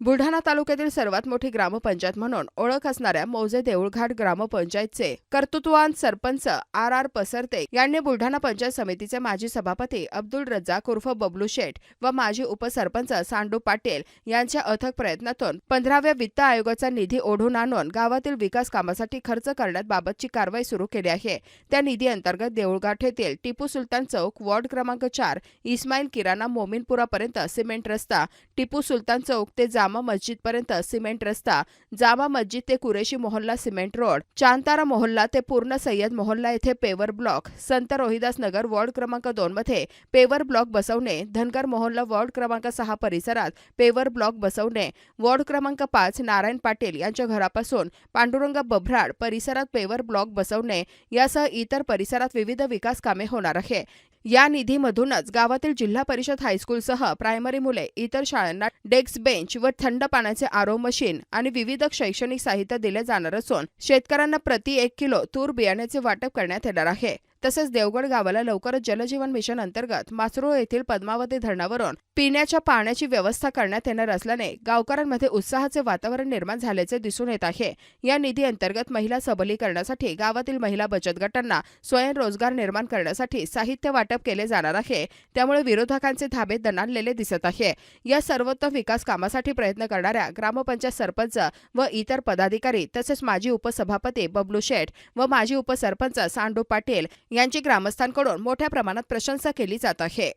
बुलढाणा तालुक्यातील सर्वात मोठी ग्रामपंचायत म्हणून ओळख असणाऱ्या मौजे देऊळघाट ग्रामपंचायतचे कर्तृत्वान सरपंच आर आर पसरते यांनी बुलढाणा पंचायत समितीचे माजी सभापती अब्दुल रज्जाक उर्फ बबलू शेठ व माजी उपसरपंच सांडू पाटील यांच्या अथक प्रयत्नातून पंधराव्या वित्त आयोगाचा निधी ओढून आणून गावातील विकास कामासाठी खर्च करण्याबाबतची कारवाई सुरू केली आहे. त्या निधी अंतर्गत देऊळघाट येथील टिपू सुलतान चौक वॉर्ड क्रमांक चार इस्माईल किराणा मोमीनपुरापर्यंत सिमेंट रस्ता टिपू सुलतान चौक ते जा जामा मस्जिद पर्यंत सिमेंट रस्ता जामा मस्जिद ते कुरेशी मोहल्ला सिमेंट रोड चांतारा मोहल्ला ते पूर्ण सय्यद मोहल्ला येथे पेवर ब्लॉक संत रोहिदास नगर वॉर्ड क्रमांक दोन मध्ये पेवर ब्लॉक बसवणे धनगर मोहल्ला वॉर्ड क्रमांक सहा परिसरात पेवर ब्लॉक बसवणे वॉर्ड क्रमांक पाच नारायण पाटील यांच्या घरापासून पांडुरंग बभराड परिसरात पेवर ब्लॉक बसवणे यासह इतर परिसरात विविध विकास कामे होणार आहे. या निधीमधूनच गावातील जिल्हा परिषद हायस्कूलसह प्रायमरी मुले इतर शाळांना डेस्क बेंच व थंड पाण्याचे आरो मशीन आणि विविध शैक्षणिक साहित्य दिले जाणार असून शेतकऱ्यांना प्रति एक किलो तूर बियाण्याचे वाटप करण्यात येणार आहे. तसेच देवगड गावाला लवकरच जलजीवन मिशन अंतर्गत मासरूळ येथील पद्मावती धरणावरून पिण्याच्या पाण्याची व्यवस्था करण्यात येणार असल्याने गावकऱ्यांमध्ये उत्साहाचे वातावरण निर्माण झाल्याचे दिसून येत आहे. या निधी अंतर्गत महिला सबलीकरणासाठी गावातील महिला बचत गटांना स्वयंरोजगार निर्माण करण्यासाठी साहित्य वाटप केले जाणार आहे. त्यामुळे विरोधकांचे धाबे दणाणलेले दिसत आहे. या सर्वोत्तम विकास कामासाठी प्रयत्न करणाऱ्या ग्रामपंचायत सरपंच व इतर पदाधिकारी तसेच माजी उपसभापती बबलू शेठ व माजी उपसरपंच सांडू पाटील यांची ग्रामस्थांकडून मोठ्या प्रमाणात प्रशंसा केली जात आहे.